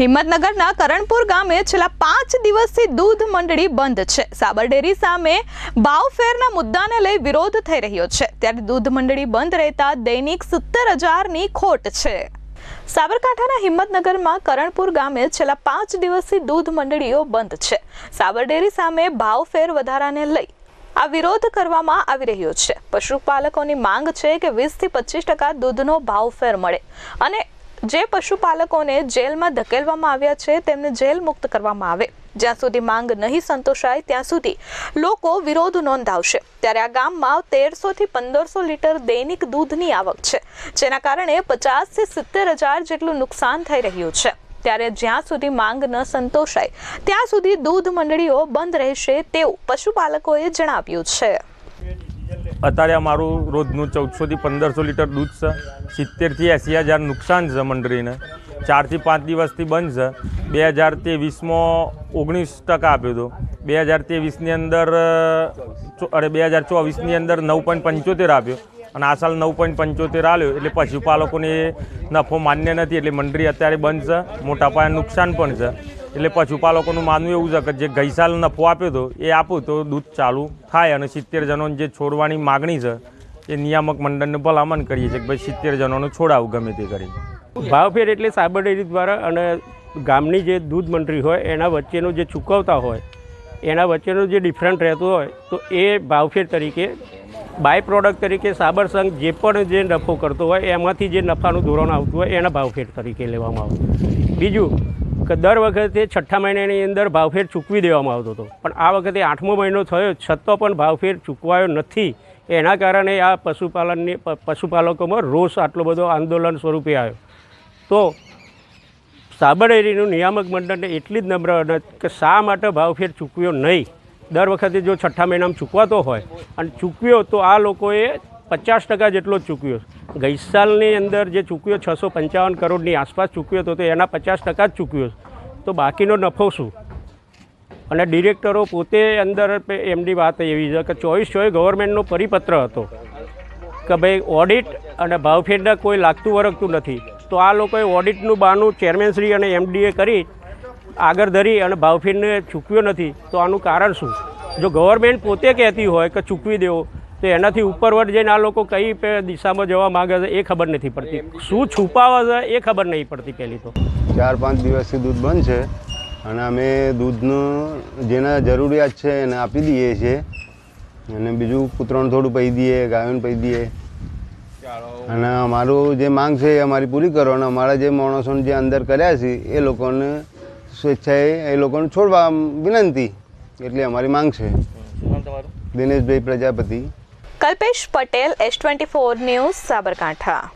હિંમતનગરના કરણપુર ગામે છેલ્લા પાંચ દિવસથી દૂધ મંડળી બંધ છે. સાબરડેરી સામે ભાવફેરના મુદ્દાને લઈ વિરોધ થઈ રહ્યો છે. ત્યારે દૂધ મંડળી બંધ રહેતા દૈનિક સત્તર હજારની ખોટ છે. સાબરકાંઠાના હિંમતનગરમાં કરણપુર ગામે છેલ્લા પાંચ દિવસથી દૂધ મંડળીઓ બંધ છે. સાબરડેરી સામે ભાવફેર વધારાને લઈ આ વિરોધ કરવામાં આવી રહ્યો છે. પશુપાલકોની માંગ છે કે વીસથી પચીસ ટકા દૂધનો ભાવ ફેર મળે અને જે પશુપાલકોને જેલમાં ધકેલવામાં આવ્યા છે, તેમને જેલ મુક્ત કરવામાં આવે. જ્યાં સુધી માંગ નહીં સંતોષાય, ત્યાં સુધી લોકો વિરોધ નોંધાવશે. ત્યારે આ ગામમાં તેરસો થી પંદરસો લીટર દૈનિક દૂધની આવક છે, જેના કારણે પચાસથી સિત્તેર હજાર જેટલું નુકસાન થઈ રહ્યું છે. ત્યારે જ્યાં સુધી માંગ ન સંતોષાય, ત્યાં સુધી દૂધ મંડળીઓ બંધ રહેશે તેવું પશુપાલકોએ જણાવ્યું છે. અત્યારે અમારું રોજનું ચૌદસોથી પંદરસો લીટર દૂધ છે. સિત્તેરથી એંસી હજાર નુકસાન છે મંડળીને. ચારથી પાંચ દિવસથી બંધ છે. બે હજાર ત્રેવીસમાં ઓગણીસ ટકા આપ્યો હતો. બે હજાર ત્રેવીસની અંદર અરે બે હજાર ચોવીસની અંદર નવ પોઈન્ટ પંચોતેર આપ્યો. અને આ સાલ નવ પોઈન્ટ પંચોતેર આવ્યો એટલે પશુપાલકોને નફો માન્ય નથી. એટલે મંડળી અત્યારે બંધ છે. મોટા પાયે નુકસાન પણ છે. એટલે પશુપાલકોનું માનવું એવું છે કે જે ગઈ સાલ નફો આપ્યો હતો એ આપું તો દૂધ ચાલુ થાય અને સિત્તેર જણોને જે છોડવાની માગણી છે, એ નિયામક મંડળને ભલામણ કરીએ છીએ કે ભાઈ સિત્તેર જણોને છોડાવું ગમે તે કરી ભાવફેર એટલે સાબર ડેરી દ્વારા અને ગામની જે દૂધ મંડળી હોય, એના વચ્ચેનો જે ચૂકવતા હોય, એના વચ્ચેનો જે ડિફરન્ટ રહેતો હોય, તો એ ભાવફેર તરીકે બાય પ્રોડક્ટ તરીકે સાબર સંઘ જે પણ જે નફો કરતો હોય, એમાંથી જે નફાનું ધોરણ આવતું હોય, એના ભાવફેર તરીકે લેવામાં આવે બીજું કે દર વખતે છઠ્ઠા મહિનાની અંદર ભાવફેર ચૂકવી દેવામાં આવતો હતો. પણ આ વખતે આઠમો મહિનો થયો, છતાં પણ ભાવફેર ચૂકવાયો નથી. એના કારણે આ પશુપાલનની પશુપાલકોમાં રોષ આટલો બધો આંદોલન સ્વરૂપે આવ્યો. તો સાબર ડેરીનું નિયામક મંડળને એટલી જ નમ્ર કે શા માટે ભાવફેર ચૂકવ્યો નહીં? દર વખતે જો છઠ્ઠા મહિનામાં ચૂકવાતો હોય અને ચૂકવ્યો તો આ લોકોએ પચાસ ટકા જેટલો જ ચૂકવ્યો. ગઈ સાલની અંદર જે ચૂક્યો છસો પંચાવન કરોડની આસપાસ ચૂક્યો હતો તો એના પચાસ ટકા જ ચૂક્યો તો બાકીનો નફો શું? અને ડિરેક્ટરો પોતે અંદર એમની વાત એવી છે કે ચોવીસ ચોવીસ ગવર્મેન્ટનો પરિપત્ર હતો કે ભાઈ ઓડિટ અને ભાવફેરના કોઈ લાગતું વરગતું નથી. તો આ લોકોએ ઓડિટનું બહાનું ચેરમેનશ્રી અને એમડીએ કરી આગળ ધરી અને ભાવફેરને ચૂકવ્યો નથી. તો આનું કારણ શું? જો ગવર્મેન્ટ પોતે કહેતી હોય કે ચૂકવી દેવો તો એનાથી ઉપરવટ જઈને આ લોકો કઈ દિશામાં જવા માગે છે એ ખબર નથી પડતી. શું છુપાવે છે એ ખબર નહીં પડતી પહેલી તો. ચાર પાંચ દિવસથી દૂધ બંધ છે અને અમે દૂધનું જેના જરૂરિયાત છે એને આપી દઈએ છીએ. અને બીજું કૂતરાને થોડું પહી દઈએ ગાયોને પહી દઈએ. અને અમારું જે માંગ છે એ અમારી પૂરી કરો અને અમારા જે માણસોને જે અંદર કર્યા છે એ લોકોને સ્વેચ્છાએ એ લોકોને છોડવા વિનંતી. એટલી અમારી માંગ છે. Dineshbhai Prajapati. Kalpesh Patel S twenty four news Sabarkantha.